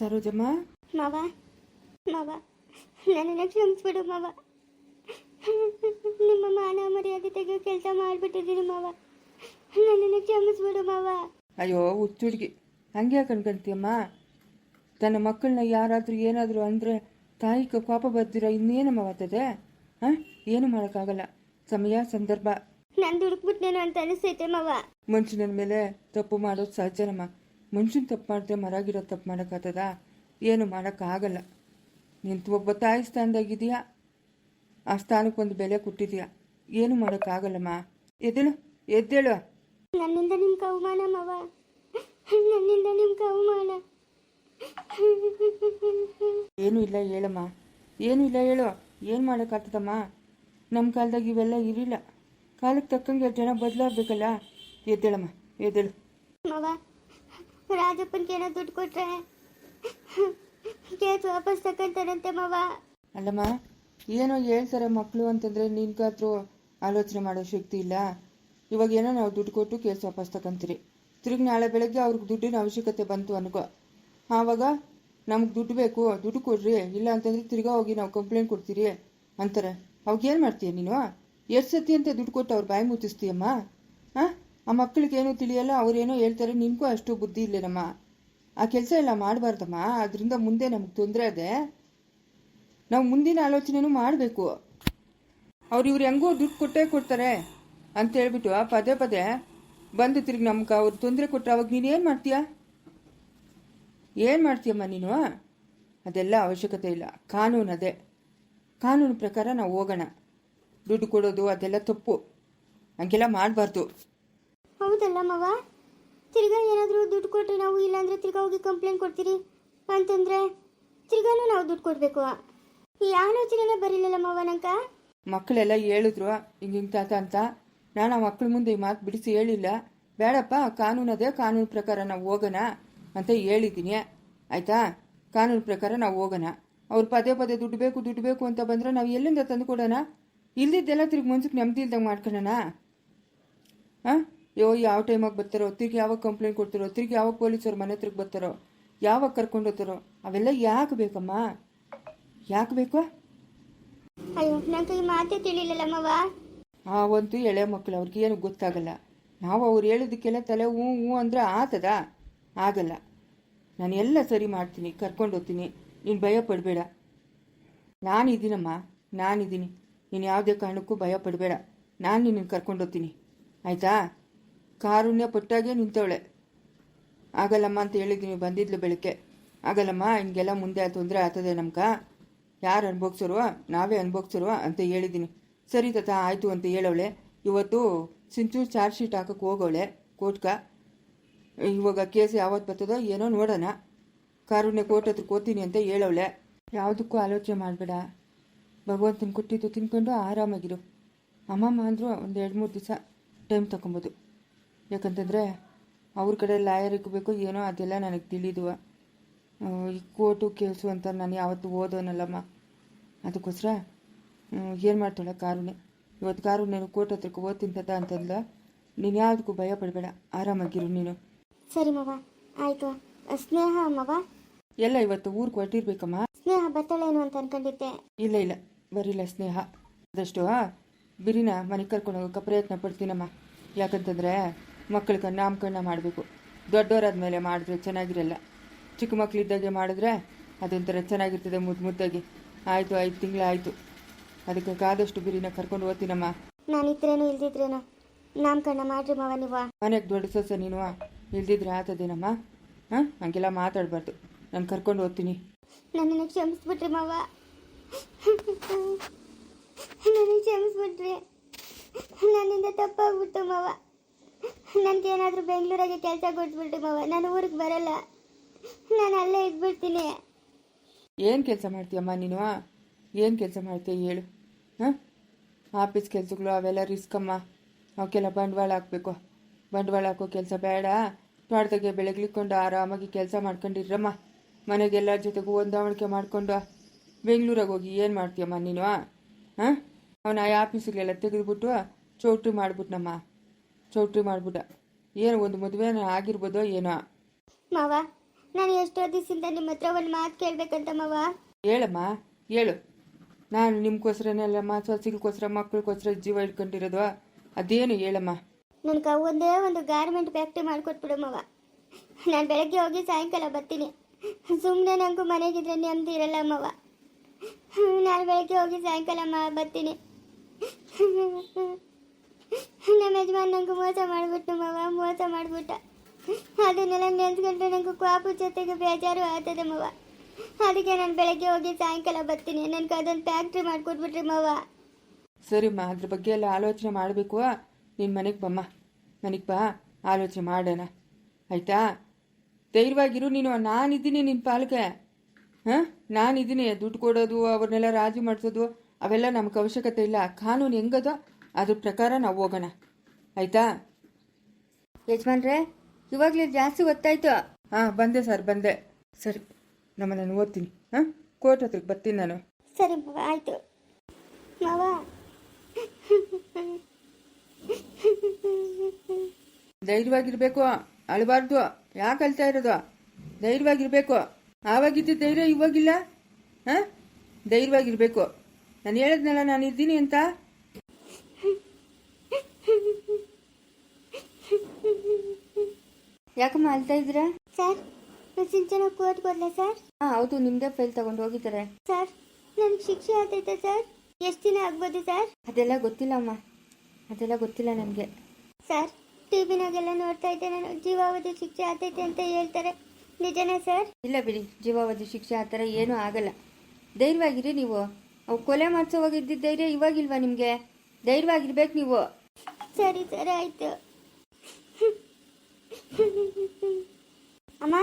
ಸರೋಜಮ್ಮ? ಮಾವ ಮಾವ ನನ್ನನ್ನು ಕ್ಷಮಿಸ್ಬಿಡು ಮಾವ. ನಿಮ್ಮ ಮಾನ ಮರ್ಯಾದೆ ತೆಗೆಯೋ ಕೆಲಸ ಮಾಡಿಬಿಟ್ಟಿದ್ದೀನಿ ಮಾವ. ನನ್ನನ್ನು ಕ್ಷಮಿಸ್ಬಿಡು ಮಾವ. ಅಯ್ಯೋ ಹುಚ್ಚುಡ್ಗಿ. ಹಂಗೆ ಕಣ್ಕಂತೀಯಮ್ಮ ತನ್ನ ಮಕ್ಕಳನ್ನ ಯಾರಾದರೂ ಏನಾದರೂ ಅಂದರೆ ತಾಯಿಗೆ ಕೋಪ ಬರ್ದಿರ ಇನ್ನೇನಮ್ಮ ಬರ್ತದೆ ಹಾಂ? ಏನು ಮಾಡೋಕ್ಕಾಗಲ್ಲ. ಸಮಯ ಸಂದರ್ಭ. ನಾನು ದುಡುಕ್ಬಿಟ್ನೇನೋ ಅಂತ ಅನಿಸ್ತೈತೆ ಮಾವ. ಮನುಷ್ಯನ ಮೇಲೆ ತಪ್ಪು ಮಾಡೋದು ಸಹಜನಮ್ಮ. ಮನುಷ್ಯನ ತಪ್ಪು ಮಾಡಿದ್ರೆ ಮರಾಗಿರೋ ತಪ್ಪು ಮಾಡೋಕ್ಕಾಗ್ತದ ಏನು ಮಾಡೋಕ್ಕಾಗಲ್ಲ ನಿಂತು ಒಬ್ಬ ತಾಯಿ ಸ್ಥಾನದಾಗಿದೆಯಾ ಆ ಸ್ಥಾನಕ್ಕೆ ಒಂದು ಬೆಲೆ ಕೊಟ್ಟಿದೆಯಾ? ಏನು ಮಾಡೋಕ್ಕಾಗಲ್ಲಮ್ಮ ಎದ್ದೇಳು ಎದ್ದೇಳು. ನನ್ನಿಂದ ನಿಮ್ಗೆ ಅವಮಾನ ಮಾವ. ನನ್ನಿಂದ ನಿಮ್ಗೆ ಅವಮಾನ. ಏನೂ ಇಲ್ಲ ಹೇಳಮ್ಮ ಏನೂ ಇಲ್ಲ ಹೇಳು. ಏನು ಮಾಡೋಕ್ಕಾಗ್ತದಮ್ಮ ನಮ್ಮ ಕಾಲದಾಗ ಇವೆಲ್ಲ ಇರಲಿಲ್ಲ. ಕಾಲಕ್ಕೆ ತಕ್ಕಂಗೆ ಜನ ಬದಲಾಗಬೇಕಲ್ಲ. ಎದ್ದೇಳಮ್ಮ ಎದ್ದೇಳು. ಮಾವ ರಾಜಪ್ಪನ್ಗೆ ಏನೋ ದುಡ್ಡು ಕೊಟ್ರೆ ಕೇಸ್ ವಾಪಸ್ ತಗೊಂತಾನಂತೆ ಮಾವ ಅಲ್ಲಮ್ಮ, ಏನೋ ಹೇಳ್ತಾರೆ ಮಕ್ಕಳು ಅಂತಂದರೆ ನಿನ್ಗಾದ್ರೂ ಆಲೋಚನೆ ಮಾಡೋ ಶಕ್ತಿ ಇಲ್ಲ. ಇವಾಗ ಏನೋ ನಾವು ದುಡ್ಡು ಕೊಟ್ಟು ಕೇಸ್ ವಾಪಸ್ ತಗೊಂತೀರಿ ತಿರುಗಿ ನಾಳೆ ಬೆಳಗ್ಗೆ ಅವ್ರಿಗೆ ದುಡ್ಡಿನ ಅವಶ್ಯಕತೆ ಬಂತು ಅನ್ಕೋ. ಆವಾಗ ನಮ್ಗೆ ದುಡ್ಡು ಬೇಕು, ದುಡ್ಡು ಕೊಡ್ರಿ, ಇಲ್ಲ ಅಂತಂದ್ರೆ ತಿರ್ಗಾ ಹೋಗಿ ನಾವು ಕಂಪ್ಲೇಂಟ್ ಕೊಡ್ತೀರಿ ಅಂತಾರೆ. ಅವಾಗ ಏನು ಮಾಡ್ತೀಯ ನೀನು? ಎಷ್ಟು ಸತಿ ಅಂತ ದುಡ್ಡು ಕೊಟ್ಟು ಅವ್ರು ಬಾಯಿ ಮುಚ್ಚಿಸ್ತೀಯಮ್ಮ? ಹಾಂ ಆ ಮಕ್ಕಳಿಗೆ ಏನೂ ತಿಳಿಯಲ್ಲ, ಅವ್ರೇನೋ ಹೇಳ್ತಾರೆ, ನಿನಗೂ ಅಷ್ಟು ಬುದ್ಧಿ ಇಲ್ಲೇನಮ್ಮ ಆ ಕೆಲಸ ಎಲ್ಲ ಮಾಡಬಾರ್ದಮ್ಮ, ಅದರಿಂದ ಮುಂದೆ ನಮ್ಗೆ ತೊಂದರೆ ಅದೇ. ನಾವು ಮುಂದಿನ ಆಲೋಚನೆನೂ ಮಾಡಬೇಕು. ಅವ್ರು ಇವ್ರು ಹೆಂಗೋ ದುಡ್ಡು ಕೊಟ್ಟೇ ಕೊಡ್ತಾರೆ ಅಂತ ಹೇಳ್ಬಿಟ್ಟು ಪದೇ ಪದೇ ಬಂದು ತಿರುಗಿ ನಮ್ಗೆ ಅವ್ರು ತೊಂದರೆ ಕೊಟ್ಟರೆ ಅವಾಗ ನೀನು ಏನು ಮಾಡ್ತೀಯ? ಏನು ಮಾಡ್ತೀಯಮ್ಮ ನೀನು? ಅದೆಲ್ಲ ಅವಶ್ಯಕತೆ ಇಲ್ಲ. ಕಾನೂನು ಅದೇ. ಕಾನೂನು ಪ್ರಕಾರ ನಾವು ಹೋಗೋಣ. ದುಡ್ಡು ಕೊಡೋದು ಅದೆಲ್ಲ ತಪ್ಪು. ಹಂಗೆಲ್ಲ ಮಾಡಬಾರ್ದು. ಹೌದಲ್ಲ ಮಾವ? ತಿರ್ಗಾ ಏನಾದರೂ ದುಡ್ಡು ಕೊಟ್ಟರೆ ನಾವು ಇಲ್ಲಾಂದರೆ ತಿರ್ಗಾ ಹೋಗಿ ಕಂಪ್ಲೇಂಟ್ ಕೊಡ್ತೀರಿ? ಅಂತಂದ್ರೆ ತಿರ್ಗಾನು ನಾವು ದುಡ್ಡು ಕೊಡಬೇಕು. ಈ ಆಲೋಚನೆನೇ ಬರಲಿಲ್ಲ ಮಾವ ನಂಕ ಮಕ್ಕಳೆಲ್ಲ ಹೇಳಿದ್ರು, ಹಿಂಗೆ ಹಿಂಗೆ ತಾತ ಅಂತ. ನಾನು ಆ ಮಕ್ಕಳ ಮುಂದೆ ಈ ಮಾತು ಬಿಡಿಸಿ ಹೇಳಿಲ್ಲ. ಬೇಡಪ್ಪ, ಕಾನೂನು ಅದೇ, ಕಾನೂನು ಪ್ರಕಾರ ನಾವು ಹೋಗೋಣ ಅಂತ ಹೇಳಿದ್ದೀನಿ. ಆಯಿತಾ? ಕಾನೂನು ಪ್ರಕಾರ ನಾವು ಹೋಗೋಣ. ಅವ್ರು ಪದೇ ಪದೇ ದುಡ್ಡು ಬೇಕು ದುಡ್ಡು ಬೇಕು ಅಂತ ಬಂದರೆ ನಾವು ಎಲ್ಲಿಂದ ತಂದು ಕೊಡೋಣ? ಇಲ್ದಿದ್ದೆಲ್ಲ ತಿರ್ಗಿ ಮನ್ಸಿಗೆ ನೆಮ್ಮದಿ ಇಲ್ದಂಗೆ ಮಾಡ್ಕೊಳ್ಳೋಣ? ಹಾಂ ಯೋ ಯಾವ ಟೈಮಾಗ ಬರ್ತಾರೋ ತಿರ್ಗಿ ಯಾವಾಗ ಕಂಪ್ಲೇಂಟ್ ಕೊಡ್ತಾರೋ ತಿರ್ಗಿ ಯಾವಾಗ ಪೊಲೀಸರು ಮನೆ ಹತ್ರಕ್ಕೆ ಬರ್ತಾರೋ ಯಾವಾಗ ಕರ್ಕೊಂಡು ಹೋಗ್ತಾರೋ ಅವೆಲ್ಲ ಯಾಕೆ ಬೇಕಮ್ಮ? ಯಾಕೆ ಬೇಕು? ಅಯ್ಯೋ ನಂಗೆ ಈ ಮಾತೇ ಎಳೆ ಮಕ್ಕಳು ಅವ್ರಿಗೆ ಏನು ಗೊತ್ತಾಗಲ್ಲ. ನಾವು ಅವ್ರು ಹೇಳಿದ್ದಕ್ಕೆಲ್ಲ ತಲೆ ಹ್ಞೂ ಹ್ಞೂ ಅಂದ್ರೆ ಆತದ? ಆಗಲ್ಲ. ನಾನು ಎಲ್ಲ ಸರಿ ಮಾಡ್ತೀನಿ ಕರ್ಕೊಂಡು ಹೋಗ್ತೀನಿ. ನೀನು ಭಯ ಪಡಬೇಡ. ನಾನಿದ್ದೀನಮ್ಮ ನಾನಿದ್ದೀನಿ. ನೀನು ಯಾವುದೇ ಕಾರಣಕ್ಕೂ ಭಯ ಪಡಬೇಡ. ನಾನು ನಿನ್ನನ್ನು ಕರ್ಕೊಂಡು ಹೋಗ್ತೀನಿ. ಆಯಿತಾ? ಕಾರುಣ್ಯ ಪೊಟ್ಟಾಗೆ ನಿಂತವಳೆ. ಆಗಲ್ಲಮ್ಮ ಅಂತ ಹೇಳಿದ್ದೀನಿ ಬಂದಿದ್ಲು ಬೆಳಗ್ಗೆ. ಆಗಲ್ಲಮ್ಮ, ಹಿಂಗೆಲ್ಲ ಮುಂದೆ ತೊಂದರೆ ಆಗ್ತದೆ ನಮ್ಗೆ. ಯಾರು ಅನ್ಭೋಗ್ಸಿರುವ ನಾವೇ ಅನ್ಭೋಗ್ಸಿರುವ ಅಂತ ಹೇಳಿದ್ದೀನಿ. ಸರಿ ತಾತ, ಆಯಿತು ಅಂತ ಹೇಳವಳೆ. ಇವತ್ತು ಸಿಂಚೂರು ಚಾರ್ಜ್ ಶೀಟ್ ಹಾಕಕ್ಕೆ ಹೋಗವಳೆ ಕೋರ್ಟ್ಗ ಇವಾಗ ಕೇಸ್ ಯಾವತ್ತು ಬರ್ತದೋ ಏನೋ ನೋಡೋಣ. ಕಾರುಣ್ಯ ಕೋರ್ಟ್ ಹತ್ರ ಕೋತೀನಿ ಅಂತ ಹೇಳವಳೆ. ಯಾವುದಕ್ಕೂ ಆಲೋಚನೆ ಮಾಡಬೇಡ. ಭಗವಂತನ ಕೊಟ್ಟಿದ್ದು ತಿನ್ಕೊಂಡು ಆರಾಮಾಗಿರು. ಅಮ್ಮಮ್ಮ ಅಂದರು ಒಂದು ಎರಡು ಮೂರು ದಿವಸ ಟೈಮ್ ತಗೊಬೋದು ಯಾಕಂತಂದರೆ ಅವ್ರ ಕಡೆ ಲಾಯರ್ ಇಕ್ಕಬೇಕು ಏನೋ ಅದೆಲ್ಲ ನನಗೆ ತಿಳಿದುವ ಈ ಕೋರ್ಟು ಕೇಳಿಸು ಅಂತ ನಾನು ಯಾವತ್ತೂ ಓದೋನಲ್ಲಮ್ಮ. ಅದಕ್ಕೋಸ್ಕರ ಏನು ಮಾಡ್ತಾಳೆ ಕಾರುಣೆ? ಇವತ್ತು ಕಾರು ನೀನು ಕೋರ್ಟ್ ಹತ್ರಕ್ಕೆ ಓದ್ತಿಂತದ ತಾತ ಅಂತಂದ ನೀನು ಯಾವುದಕ್ಕೂ ಭಯ ಪಡಬೇಡ. ಆರಾಮಾಗಿರು ನೀನು. ಸರಿ ಮಾವ ಆಯ್ತು. ಸ್ನೇಹ ಮಾವ? ಎಲ್ಲ ಇವತ್ತು ಊರಿಗೆ ಹೊರಟಿರ್ಬೇಕಮ್ಮ. ಸ್ನೇಹ ಬತ್ತಳೇನು ಅಂತ ಅನ್ಕೊಂಡಿದ್ದೆ. ಇಲ್ಲ ಇಲ್ಲ. ಬರಿಲ್ಲ ಸ್ನೇಹ. ಅದಷ್ಟು ಬಿರಿನ ಮನೆಗೆ ಕರ್ಕೊಂಡು ಹೋಗೋಕೆ ಪ್ರಯತ್ನ ಪಡ್ತೀನಮ್ಮ. ಯಾಕಂತಂದರೆ ಮಕ್ಕಳಿಗೆ ನಾಮಕರಣ ಮಾಡಬೇಕು. ದೊಡ್ಡವರಾದ್ಮೇಲೆ ಮಾಡಿದ್ರೆ ಚೆನ್ನಾಗಿರಲ್ಲ. ಚಿಕ್ಕ ಮಕ್ಕಳಿದ್ದಾಗೆ ಮಾಡಿದ್ರೆ ಅದೊಂಥರ ಚೆನ್ನಾಗಿರ್ತದೆ ಮುದ್ದು ಮುದ್ದಾಗಿ. ಆಯಿತು ಐದು ತಿಂಗಳಾಯಿತು. ಅದಕ್ಕೆ ಕಾದಷ್ಟು ಬಿರಿನ ಕರ್ಕೊಂಡು ಓದ್ತೀನಮ್ಮ ನಾನು ಇದ್ರೇನು ಇಲ್ದಿದ್ರೇನ? ನಾಮಕರಣ ಮಾಡ್ರಿ ಮಾವ ನೀವ. ಮನೆಗೆ ದೊಡ್ಡ ಸೊಸೆ ನೀನು. ಇಲ್ದಿದ್ರೆ ಆತದೇನಮ್ಮ? ಹಾಂ? ಹಂಗೆಲ್ಲ ಮಾತಾಡಬಾರ್ದು. ನಾನು ಕರ್ಕೊಂಡು ಓದ್ತೀನಿ ನನ್ನನ್ನು ಕ್ಷಮಿಸ್ಬಿಟ್ರಿ ಮಾವ. ನನಗೆ ಕ್ಷಮಿಸ್ಬಿಟ್ರಿ. ನನ್ನಿಂದ ತಪ್ಪಾಗ್ಬಿಟ್ಟು ಮಾವ. ನನಗೇನಾದರೂ ಬೆಂಗಳೂರಾಗೆ ಕೆಲಸ ಕೊಟ್ಬಿಟ್ರಿ ಮಾವ. ನಾನು ಊರಿಗೆ ಬರಲ್ಲ. ನಾನು ಅಲ್ಲೇ ಇದ್ಬಿಡ್ತೀನಿ. ಏನು ಕೆಲಸ ಮಾಡ್ತೀಯಮ್ಮ ನೀನು? ಏನು ಕೆಲಸ ಮಾಡ್ತೀಯ ಹೇಳು. ಹಾಂ? ಆಫೀಸ್ ಕೆಲಸಗಳು ಅವೆಲ್ಲ ರಿಸ್ಕ್ ಅಮ್ಮ. ಅವಕ್ಕೆಲ್ಲ ಬಂಡವಾಳ ಹಾಕಬೇಕು. ಬಂಡವಾಳ ಹಾಕೋ ಕೆಲಸ ಬೇಡ. ತೋಟದಾಗೆ ಬೆಳಗ್ಲಿಕ್ಕೊಂಡು ಆರಾಮಾಗಿ ಕೆಲಸ ಮಾಡ್ಕೊಂಡಿರಮ್ಮ ಮನೆಗೆ ಎಲ್ಲರ ಜೊತೆಗೂ ಹೊಂದಾವಣಿಕೆ ಮಾಡಿಕೊಂಡು ಬೆಂಗಳೂರಾಗ ಹೋಗಿ ಏನು ಮಾಡ್ತೀಯಮ್ಮ ನೀನು? ಹಾಂ? ಅವನ ಆ ಆಫೀಸಿಗೆಲ್ಲ ತೆಗೆದುಬಿಟ್ಟು ಚೌಟ್ರಿ ಮಾಡ್ಬಿಟ್ನಮ್ಮ. ಚೌಟ್ರಿ ಮಾಡ್ಬಿಟ್ಟ. ಏನು ಒಂದು ಮದುವೆ ಆಗಿರ್ಬೋದೋ ಏನೋ. ಮಾವ ನಾನು ಎಷ್ಟೋ ದಿವಸದಿಂದ ನಿಮ್ಮ ಹತ್ರ ಒಂದು ಮಾತು ಕೇಳ್ಬೇಕಂತ ಮಾವ. ಹೇಳಮ್ಮ ಹೇಳು. ನಾನು ನಿಮ್ಗೋಸ್ಕರನೆಲ್ಲಮ್ಮ ಸೊಸೆಗೋಸ್ಕರ ಮಕ್ಕಳಿಗೋಸ್ಕರ ಜೀವ ಇಟ್ಕೊಂಡಿರೋದು. ಅದೇನು ಹೇಳಮ್ಮ. ನನಗೆ ಒಂದೇ ಒಂದು ಗಾರ್ಮೆಂಟ್ ಫ್ಯಾಕ್ಟ್ರಿ ಮಾಡಿಕೊಟ್ಬಿಡು ಮಾವ. ನಾನು ಬೆಳಗ್ಗೆ ಹೋಗಿ ಸಾಯಂಕಾಲ ಬರ್ತೀನಿ. ಸುಮ್ಮನೆ ನನಗೂ ಮನೆಗಿದ್ರೆ ನೆಮ್ಮದಿ ಇರಲ್ಲ ಮಾವ. ನಾನು ಬೆಳಗ್ಗೆ ಹೋಗಿ ಸಾಯಂಕಾಲ ಮಾ ಬರ್ತೀನಿ. ನಮ್ಮ ಯಜಮಾನ್ ನಂಗೆ ಮೋಸ ಮಾಡಿಬಿಟ್ಟು ಮಾವ, ಮೋಸ ಮಾಡಿಬಿಟ್ಟ. ಅದನ್ನೆಲ್ಲ ನೆನ್ಸ್ಕೊಂಡ್ರೆ ನಂಗೆ ಕ್ವಾಪು ಜೊತೆಗೆ ಬೇಜಾರು ಆಗ್ತದೆ, ಮಾವ. ಅದಕ್ಕೆ ನಾನು ಬೆಳಗ್ಗೆ ಹೋಗಿ ಸಾಯಂಕಾಲ ಬರ್ತೀನಿ. ನನಗೆ ಅದೊಂದು ಫ್ಯಾಕ್ಟ್ರಿ ಮಾಡಿಕೊಟ್ಬಿಟ್ರಿ, ಮಾವ. ಸರಿಮ್ಮ ಅದ್ರ ಬಗ್ಗೆ ಎಲ್ಲ ಆಲೋಚನೆ ಮಾಡಬೇಕು. ನಿನ್ನ ಮನೆಗೆ ಬಮ್ಮ ಮನೆಗೆ ಬಾ. ಆಲೋಚನೆ ಮಾಡೋಣ. ಆಯಿತಾ? ಧೈರ್ಯವಾಗಿರು. ನೀನು ನಾನಿದ್ದೀನಿ ನಿನ್ನ ಪಾಲಕ್ಕೆ ಹಾಂ? ನಾನಿದ್ದೀನಿ ದುಡ್ಡು ಕೊಡೋದು, ಅವ್ರನ್ನೆಲ್ಲ ರಾಜಿ ಮಾಡಿಸೋದು, ಅವೆಲ್ಲ ನಮ್ಗೆ ಅವಶ್ಯಕತೆ ಇಲ್ಲ. ಕಾನೂನು ಹೆಂಗದೋ? ಅದ್ರ ಪ್ರಕಾರ ನಾವು ಹೋಗೋಣ. ಆಯಿತಾ? ಯಜಮಾನ್ರೆ ಇವಾಗಲೇ ಜಾಸ್ತಿ ಗೊತ್ತಾಯ್ತು ಹಾಂ ಬಂದೆ ಸರ್ ಬಂದೆ. ಸರಿ ನಮ್ಮ ನಾನು ಓದ್ತೀನಿ. ಹಾಂ ಕೋರ್ಟ್ ಹತ್ರಕ್ಕೆ ಬರ್ತೀನಿ ನಾನು. ಸರಿ ಆಯ್ತು. ಮಾವ. ಧೈರ್ಯವಾಗಿರ್ಬೇಕು ಅಳಬಾರ್ದು. ಯಾಕೆ ಅಳ್ತಾ ಇರೋದು? ಧೈರ್ಯವಾಗಿರ್ಬೇಕು. ಆವಾಗಿದ್ದ ಧೈರ್ಯ ಇವಾಗಿಲ್ಲ? ಹಾಂ ಧೈರ್ಯವಾಗಿರ್ಬೇಕು. ನಾನು ಹೇಳಿದ್ನಲ್ಲ ನಾನು ಇದ್ದೀನಿ ಅಂತ? ಯಾಕಮ್ಮ ಅಳ್ತಾ ಇದ್ದೀರಾ? ಸರ್ ನಾನು ಸಿಂಚನ ಕೋರ್ಟ್ ಬರ್ಲ ಸರ್? ಹಾಂ ಹೌದು ನಿಮ್ದೇ ಫೈಲ್ ತಗೊಂಡು ಹೋಗಿದ್ದಾರೆ. ಸರ್ ನನಗೆ ಶಿಕ್ಷೆ ಆಗ್ತೈತೆ ಸರ್? ಎಷ್ಟು ದಿನ ಆಗ್ಬೋದು ಸರ್? ಅದೆಲ್ಲ ಗೊತ್ತಿಲ್ಲ ಅಮ್ಮ ಅದೆಲ್ಲ ಗೊತ್ತಿಲ್ಲ ನನಗೆ ಸರ್ ಟಿವಿನಾಗೆಲ್ಲ ನೋಡ್ತಾ ಇದ್ದೆ ನಾನು ಜೀವಾವಧಿ ಶಿಕ್ಷೆ ಆಗ್ತೈತೆ ಅಂತ ಹೇಳ್ತಾರೆ. ನಿಜನೇ ಸರ್? ಇಲ್ಲ ಬಿಡಿ ಜೀವಾವಧಿ ಶಿಕ್ಷೆ ಆ ಥರ ಏನೂ ಆಗಲ್ಲ. ಧೈರ್ಯವಾಗಿರಿ ನೀವು. ಅವು ಕೊಲೆ ಮಾಡಿಸೋವಾಗ ಇದ್ದಿದ್ದ ಧೈರ್ಯ ಇವಾಗಿಲ್ವಾ ನಿಮಗೆ? ಧೈರ್ಯವಾಗಿರ್ಬೇಕು ನೀವು. ಸರಿ ಸರ್ ಆಯ್ತು. ಅಮ್ಮ?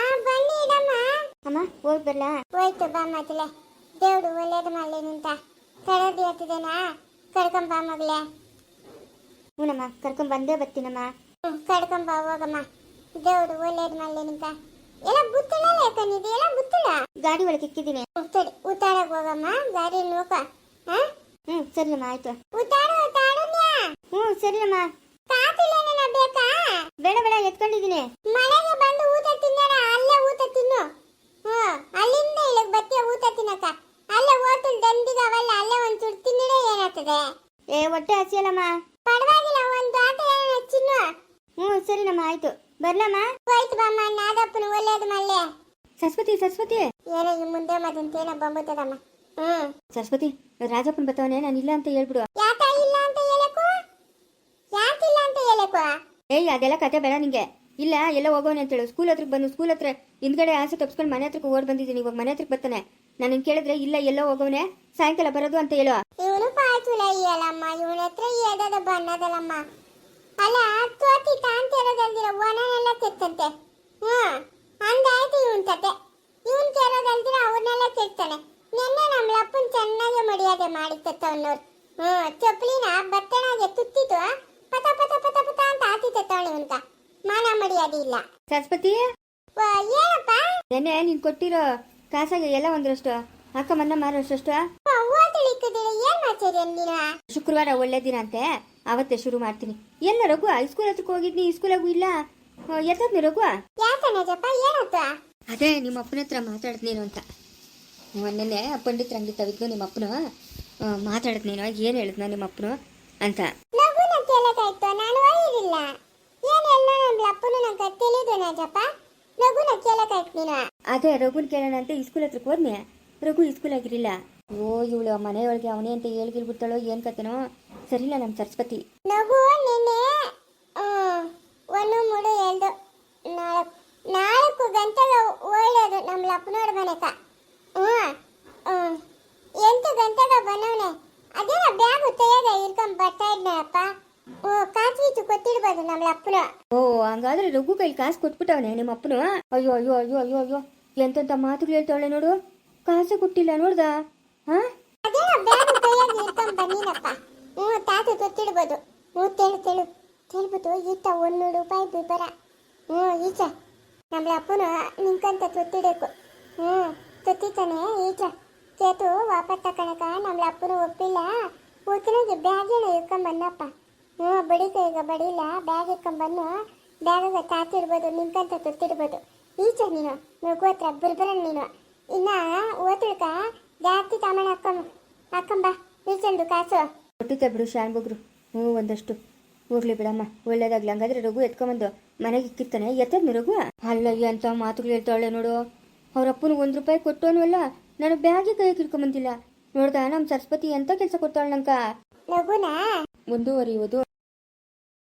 ಆ ಬನ್ನಿ ಇಡಮ್ಮ. ಅಮ್ಮ ಹೋಗಿ ಬರ್ಲಾ? ಹೋಯ್ತು ಬಾ ಮಗಳೇ ದೇವ್ರು ಒಳ್ಳೇದು ಮಾಡಲಿ ನಿಂತ. ತಡದಿ ಹತ್ತಿದೇನಾ? ಕರ್ಕೊಂಬ ಮಗಳೇ ಹ್ಞೂನಮ್ಮ ಕರ್ಕೊಂಡ್ ಬಂದೇ ಬರ್ತೀನಮ್ಮ. ಕರ್ಕೊಂಬ ಹೋಗಮ್ಮ. ದೇವ್ರು ಒಳ್ಳೇದು ಮಾಡಲಿ ನಿಂತ. ಎಲ್ಲ ಬುತ್ತಳ ಲೇಖನಿದೆ ಎಲ್ಲ ಬುತ್ತಳ? ಗಾಡಿ ಒಳಗೆ ಇಕ್ಕಿದ್ದೀನಿ. ಸರಿ. ಉತ್ತಾಡಕ್ ಹೋಗಮ್ಮ. ಗಾಡಿ ನೋಕ ಹ್ಞೂ ಸರಿನಮ್ಮ ಆಯ್ತು. ಉತ್ತಾಡು ಉತ್ತಾಡುನ್ಯ ಹ್ಞೂ ಸರಿನಮ್ಮ ಕಾಪಿಲೇನ ಬೇಕಾ ಬೇಡ ಬೇಡ ಎತ್ಕೊಂಡಿದ್ದೀನಿ. ಮನೆಗೆ ಬಂದು ಊಟ ತಿನ್ನಾರ ಅಲ್ಲೇ ಊಟ ತಿನ್ನು. ಹ್ಞೂ ಅಲ್ಲಿಂದ ಇಲ್ಲಿಗೆ ಬತ್ತಿಯ ಊಟ ತಿನ್ನಕ? ಅಲ್ಲೇ ಓಟಲ್ ದಂಡಿಗೆ ಅವಲ್ಲ ಅಲ್ಲೇ ಒಂದು ಚೂರು ತಿನ್ನಿಡೆ ಏನಾಗ್ತದೆ? ಏ ಹೊಟ್ಟೆ ಹಸಿಯಲ್ಲಮ್ಮ. ಪರವಾಗಿಲ್ಲ ಒಂದು ಆಟ ಏನ ಚಿನ್ನು. ಹ್ಞೂ ಸರಿನಮ್ಮ ಆಯ್ತು. ಬರ್ಲಮ್ಮ. ಹೋಯ್ತು ಬಮ್ಮ ನಾಗಪ್ಪನ ಒಳ್ಳೇದು ಮಲ್ಲೆ. ಸರಸ್ವತಿ ಸರಸ್ವತಿ. ಏನೋ ಈ ಮುಂದೆ ಮತ್ತೇನೋ ಬಂಬುತ್ತದಮ್ಮ ಹ್ಮ್ ಸರಸ್ವತಿ ರಾಜಪ್ಪನ ಬತ್ತವನೇ ನಾನು ಇಲ್ಲ ಅಂತ ಹೇಳ್ಬಿಡು. ಯಾಕ ಇಲ್ಲ ಅಂತ ಹೇಳಕ್ಕೂ? ಯಾಕಿಲ್ಲ ಅಂತ ಹೇಳಕು ಏಯ್, ಅದೆಲ್ಲ ಕತೆ ಬೇಡ ನಿಂಗೆ. ಇಲ್ಲ, ಎಲ್ಲ ಅಂತ ಅಂತೇಳು ಸ್ಕೂಲ್ ಹತ್ರಕ್ಕೆ ಬಂದು, ಸ್ಕೂಲ್ ಹತ್ರ ಹಿಂದ್ಗಡೆ ಆಸೆ ತಪ್ಸ್ಕೊಂಡು ಮನೆ ಹತ್ರಕ್ಕೆ ಓಡ್ ಬಂದಿದ್ದೀನಿ. ಇವಾಗ ಮನೆ ಹತ್ರಕ್ಕೆ ಬರ್ತಾನೆ. ನಾನು ಕೇಳಿದ್ರೆ, ಇಲ್ಲ, ಎಲ್ಲ ಹೋಗೋನೆ. ಸಾಯಂಕಾಲ ಬರೋದು ಅಂತ ಹೇಳು. ಇವನು ಪಾಚುಲ ಇಯಲಮ್ಮ ಇವನ ಹತ್ರ ಎದದ ಬಣ್ಣದಲ್ಲಮ್ಮ. ಅಲ್ಲ, ತೋತಿ ತಾಂತಿರೋದಲ್ದಿರ ಒಣನೆಲ್ಲ ಕೆತ್ತಂತೆ ಹ್ಮ್ ಹಂಗಾಯ್ತು ಇವನ್ ಕತೆ. ಇವನ್ ಕೇಳೋದಲ್ದಿರ ಅವ್ರನ್ನೆಲ್ಲ ಕೆತ್ತಾನೆ ನಿನ್ನೆ ನಮ್ಮ ಲಪ್ಪನ್ ಚೆನ್ನಾಗಿ ಮರ್ಯಾದೆ ಮಾಡಿತ್ತವನವ್ರು ಹ್ಮ್ ಚಪ್ಪಲಿನ ಬತ್ತಣಾಗೆ ತುತ್ತಿತು ಪತ ಪತ ಪತ ಪತ ಅಂತ ಆತಿತ್ತವಳು ಅಂತ. ಮಾನ ಮರ್ಯಾದೆ ಇಲ್ಲ. ಸರಸ್ವತಿ? ಏನಪ್ಪ? ನೆನ್ನೆ ನೀನು ಕೊಟ್ಟಿರೋ ಕಾಸಾಗೆ ಎಲ್ಲ ಒಂದರಷ್ಟು ಅಕ್ಕ ಮನ್ನ ಮಾರೋಷ್ಟು ಏನ್ ಮಾಡ್ತೀರಿ ಶುಕ್ರವಾರ ಒಳ್ಳೆ ದಿನ ಅಂತೆ ಅವತ್ತೇ ಶುರು ಮಾಡ್ತೀನಿ. ಎಲ್ಲ ರಘು ಸ್ಕೂಲ್ ಹತ್ರಕ್ಕೆ ಹೋಗಿದ್ನಿ ಸ್ಕೂಲಾಗೂ ಇಲ್ಲ? ಎತ್ತದ್ನಿ ರಘು? ಯಾಕನಜಪ್ಪ ಏನಾಯ್ತು ಅದೇ ನಿಮ್ಮ ಅಪ್ಪನ ಹತ್ರ ಮಾತಾಡ್ದು ನೀನು ಅಂತ ಮೊನ್ನೆ ಪಂಡಿತ್ ರಂಗಿತವಿದ್ದು ನಿಮ್ಮ ಅಪ್ಪನು ಮಾತಾಡದ್ ನೀನು ಏನು ಹೇಳಿದ್ನ ನಿಮ್ಮ ಅಪ್ಪನು ಅಂತ. ನೀನು? ಅದೇ ರಘುನ್ ಕೇಳೋಣ ಅಂತ ಈ ಸ್ಕೂಲ್ ಹತ್ರಕ್ಕೆ ಹೋದ್ನೆ. ರಘು ಇಸ್ಕೂಲ್ ಸ್ಕೂಲ್ ಆಗಿರಲಿಲ್ಲ. ಓ, ಇವಳು ಮನೆಯೊಳಗೆ ಅವನೇ ಅಂತ ಹೇಳ್ಗಿಲ್ಬಿಡ್ತಾಳೋ ಏನು ಕತೆನೋ? ಸರಿಲ್ಲ ನಮ್ಮ ಸರಸ್ವತಿ. ನಿನ್ನೆ ಒಂದು ಮೂರು ಎರಡು ನಾಲ್ಕು ನಾಲ್ಕು ಗಂಟೆಗೆ ಒಳ್ಳೇದು ನಮ್ಮ ಅಪ್ಪನವ್ರ ಮನೆಕ ಹ್ಞೂ ಹ್ಞೂ ಎಂಟು ಗಂಟೆಗೆ ಬಂದವನೆ ಅದೇನ ಬ್ಯಾಗ್ ತೆಗೆದ ಇಟ್ಕೊಂಡ್ ಬರ್ತಾ ಇದ್ನಪ್ಪ ಓ ಕಾಚು ಕೊತ್ತಿಡ್ಬೋದು ನಮ್ಮ ಅಪ್ಪನ ಓ ಹಂಗಾದ್ರೆ ರಘು ಕೈಲಿ ಕಾಸು ಕೊಟ್ಬಿಟ್ಟವನೆ ನಿಮ್ಮ ಅಪ್ಪನು? ಅಯ್ಯೋ ಅಯ್ಯೋ ಅಯ್ಯೋ ಅಯ್ಯೋ ಅಯ್ಯೋ. ಎಂತೆಂಥ ಮಾತುಗಳು ಹೇಳ್ತಾಳೆ ನೋಡು. ಕಾಸು ಕೊಟ್ಟಿಲ್ಲ ನೋಡ್ದ? ಹಾ? ತಾತು ತೊತ್ತಿಡ್ಬೋದು ಹ್ಞೂ ತೇಳು, ತೆಳು. ತೆಳ್ಬಿಟ್ಟು ಈತ ಒಂದು ರೂಪಾಯಿ ಬಿಬ್ಬರ ಹ್ಞೂ ಈಚ. ನಮ್ಮ ಅಪ್ಪನ ನಿಂಕಂತ ತೊತ್ತಿಡಬೇಕು ಹ್ಞೂ ತೊತ್ತಿತಾನೆ ಈಚ. ಕೇತು ವಾಪಸ್ ತಕೊಳಕ ನಮ್ಮ ಅಪ್ಪನ ಒಪ್ಪಿಲ್ಲ. ಊತನಾಗಿ ಬ್ಯಾಗ್ ಇಟ್ಕೊಂಡ್ ಬನ್ನಪ್ಪ ಹ್ಞೂ ಬಡಿ ಕೈಗ ಬಡಿಲ್ಲ. ಬ್ಯಾಗ್ ಇಟ್ಕೊಂಡ್ ಬನ್ನು ಕಾತು ತಾತಿಡ್ಬೋದು ನಿಂಕಂತ ತೊತ್ತಿಡ್ಬೋದು ಈಚೆ ನೀನು ಮಗು ಹತ್ರ ಬರ್ಬರ ನೀನು. ಇನ್ನ ಓದ್ತಿಳ್ಕ ಜಾತಿ ಸಾಮಾನು ಹಾಕೊಂಬ ಹಾಕೊಂಬ ಈಚಂದು ಕಾಸು. ಕೊಟ್ಟಿದ್ದೆ ಬಿಡು ಶಾನ್ ಬುಗ್ರು ಹ್ಞೂ ಒಂದಷ್ಟು. ಹೋಗ್ಲಿ ಬಿಡಮ್ಮ ಒಳ್ಳೇದಾಗ್ಲಿ. ಹಂಗಾದ್ರೆ ರಘು ಎತ್ಕೊಂಬಂದು ಮನೆಗೆ ಇಕ್ಕಿರ್ತಾನೆ. ಎತ್ತದ್ನು ರಘು? ಅಲ್ಲಯ್ಯ ಅಂತ ಮಾತುಗಳು ಹೇಳ್ತಾಳೆ ನೋಡು. ಅವ್ರ ಅಪ್ಪನ ಒಂದು ರೂಪಾಯಿ ಕೊಟ್ಟೋನು ಅಲ್ಲ ನಾನು ಬ್ಯಾಗಿ ಕೈ ಕಿಡ್ಕೊಂಬಂದಿಲ್ಲ ನೋಡ್ದ ನಮ್ಮ ಸರಸ್ವತಿ ಎಂತ ಕೆಲಸ ಕೊಡ್ತಾಳೆ ನಂಕ ಒಂದೂವರೆ ಇವತ್ತು